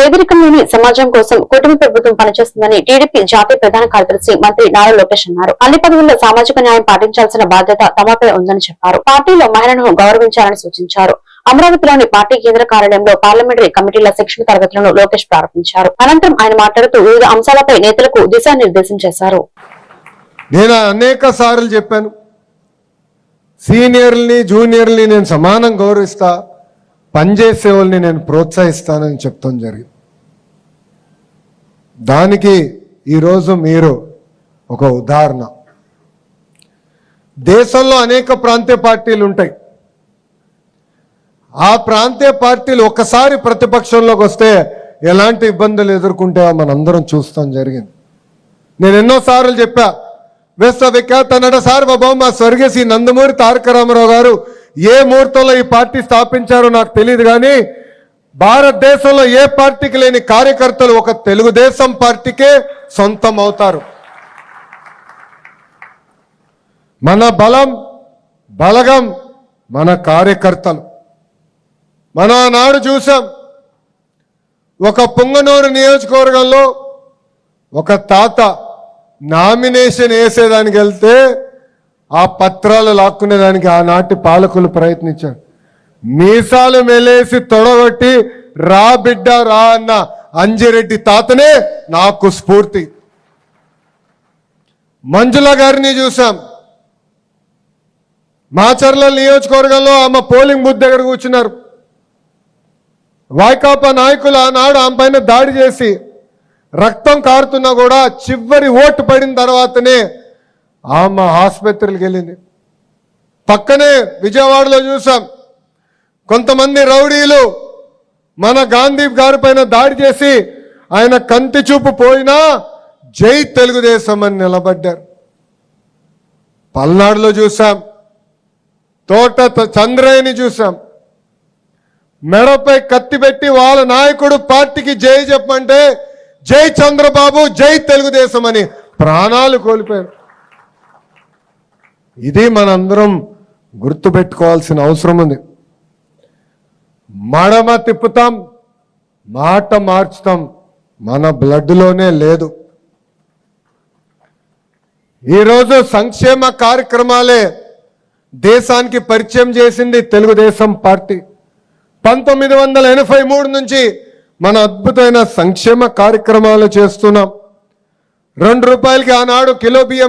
పేదరికం లేని సమాజం కోసం కుటుంబ ప్రభుత్వం పనిచేస్తుందని టీడీపీ జాతీయ ప్రధాన కార్యదర్శి మంత్రి నారా లోకేష్ అన్నారు. అన్ని పదవుల్లో సామాజిక న్యాయం పాటించాల్సిన బాధ్యత తమపై ఉందని చెప్పారు. పార్టీలో మహిళలను గౌరవించాలని సూచించారు. అమరావతిలోని పార్టీ కేంద్ర కార్యాలయంలో పార్లమెంటరీ కమిటీల శిక్షణ తరగతులను లోకేష్ ప్రారంభించారు. అనంతరం ఆయన మాట్లాడుతూ వివిధ అంశాలపై నేతలకు దిశానిర్దేశం చేశారు. నేను అనేక సార్లు చెప్పాను. సీనియర్ని జూనియర్ని నేను సమానం గౌరవిస్తా పనిచేసే వాళ్ళని నేను ప్రోత్సహిస్తానని చెప్తాం జరిగింది. దానికి ఈరోజు మీరు ఒక ఉదాహరణ. దేశంలో అనేక ప్రాంతీయ పార్టీలు ఉంటాయి. ఆ ప్రాంతీయ పార్టీలు ఒక్కసారి ప్రతిపక్షంలోకి వస్తే ఎలాంటి ఇబ్బందులు ఎదుర్కొంటాయో మనందరం చూస్తాం జరిగింది. నేను ఎన్నోసార్లు చెప్పా విశ్వవిఖ్యాత నట సార్వభౌమ స్వర్గీయ శ్రీ నందమూరి తారక రామారావు గారు ఏ ముహూర్తంలో ఈ పార్టీ స్థాపించారో నాకు తెలియదు కానీ భారతదేశంలో ఏ పార్టీకి లేని కార్యకర్తలు ఒక తెలుగుదేశం పార్టీకే సొంతం అవుతారు? మన బలం బలగం మన కార్యకర్తలు. మన నాడు చూసాం ఒక పొంగనూరు నియోజకవర్గంలో ఒక తాత నామినేషన్ వేసేదానికి వెళ్తే ఆ పత్రాలు లాక్కునేదానికి ఆనాటి పాలకులు ప్రయత్నించారు. మీసాలు మెలేసి తొడగొట్టి రా బిడ్డ రా అన్న అంజిరెడ్డి తాతనే నాకు స్ఫూర్తి. మంజుల గారిని చూసాం మాచర్ల నియోజకవర్గంలో ఆమె పోలింగ్ బూత్ దగ్గర కూర్చున్నారు. వైకాపా నాయకులు ఆనాడు ఆమె పైన దాడి చేసి రక్తం కారుతున్నా కూడా చివరి ఓటు పడిన తర్వాతనే ఆమె ఆసుపత్రికి వెళ్ళింది. పక్కనే విజయవాడలో చూసాం కొంతమంది రౌడీలు మన గాంధీ గారి పైన దాడి చేసి ఆయన కంటి చూపు పోయినా జై తెలుగుదేశం అని నిలబడ్డారు. పల్నాడులో చూసాం తోట చంద్రయ్యని చూసాం మెడపై కత్తి పెట్టి వాళ్ళ నాయకుడు పార్టీకి జై చెప్పమంటే జై చంద్రబాబు జై తెలుగుదేశం అని ప్రాణాలు కోల్పోయారు. ఇది మనందరం గుర్తుపెట్టుకోవాల్సిన అవసరం ఉంది. మడమ తిప్పుతాం మాట మార్చుతాం మన బ్లడ్లోనే లేదు. ఈరోజు సంక్షేమ కార్యక్రమాలే దేశానికి పరిచయం చేసింది తెలుగుదేశం పార్టీ. పంతొమ్మిది వందల ఎనభై మూడు నుంచి మన అద్భుతమైన సంక్షేమ కార్యక్రమాలు చేస్తున్నాం. రెండు రూపాయలకి ఆనాడు కిలో బియ్యం